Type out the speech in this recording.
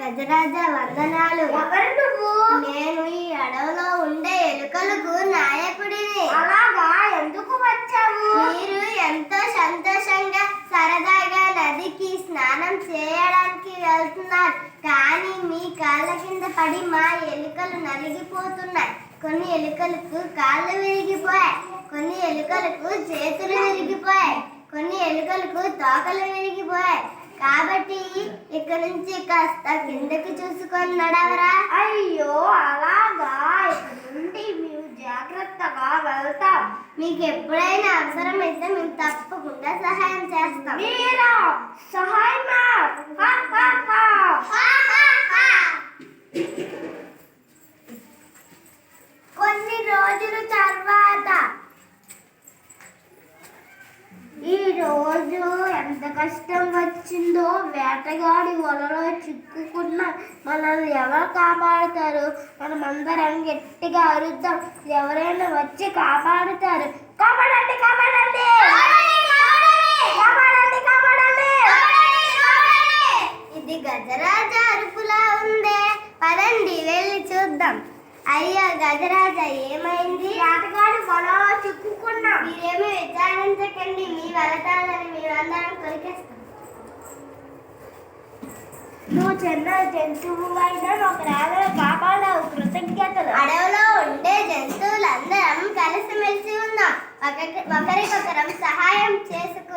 గజరాజ వందనాలు. ఎవరు నువ్వు? నేను ఈ అడవిలో ఉండే ఎలుకలకు నాయకుడిని. అలాగా? ఎందుకు వచ్చావు? మీరు ఎంతో సంతోషంగా సరదాగా నదికి స్నానం చేయడానికి వెళ్తున్నారు. కానీ మీ కాళ్ళ కింద పడి మా ఎలుకలు నలిగిపోతున్నాయి. కొన్ని ఎలుకలకు కాళ్ళు విరిగిపోయాయి. కొన్ని ఎలుకలకు చేతులు విరిగిపోయాయి. కొన్ని ఎలుకలకు తోకలు విరిగిపోయాయి. కాబట్టి నుంచి కాస్త కిందకి చూసుకొని నడవరా? అయ్యో అలాగా. ఇక్కడ నుండి మేము జాగ్రత్తగా వెళ్తాం. మీకు ఎప్పుడైనా అవసరమైతే మేము తప్పకుండా సహాయం చేస్తాం. మీరా? సహాయమా. కొన్ని రోజుల తర్వాత. ఈ రోజు ఎంత కష్టం వచ్చిందో వేటగాడి వలలో చిక్కుకున్న మనల్ని ఎవరు కాపాడుతారు? మనం అందరం గట్టిగా అరుద్దాం. ఎవరైనా వచ్చి కాపాడుతారు. కాపాడండి కాపాడండి! కాపాడండి కాపాడండి! ఇది గజరాజ అరుపులా ఉందే. పదండి వెళ్ళి చూద్దాం. అయ్యో గజరాజ ఏమైంది? వేటగాడి వలలో చిక్కుకున్నాం. మీరేమీ విచారించకండి. మీ కొరికేస్తాం నువ్వు చిన్న జంతువు అయినా ఒక రాగలు కాపాడావు కృతజ్ఞతలు. అడవిలో ఉండే జంతువులందరం కలిసిమెలిసి ఉన్నాం. ఒకరికొకరం సహాయం చేసుకు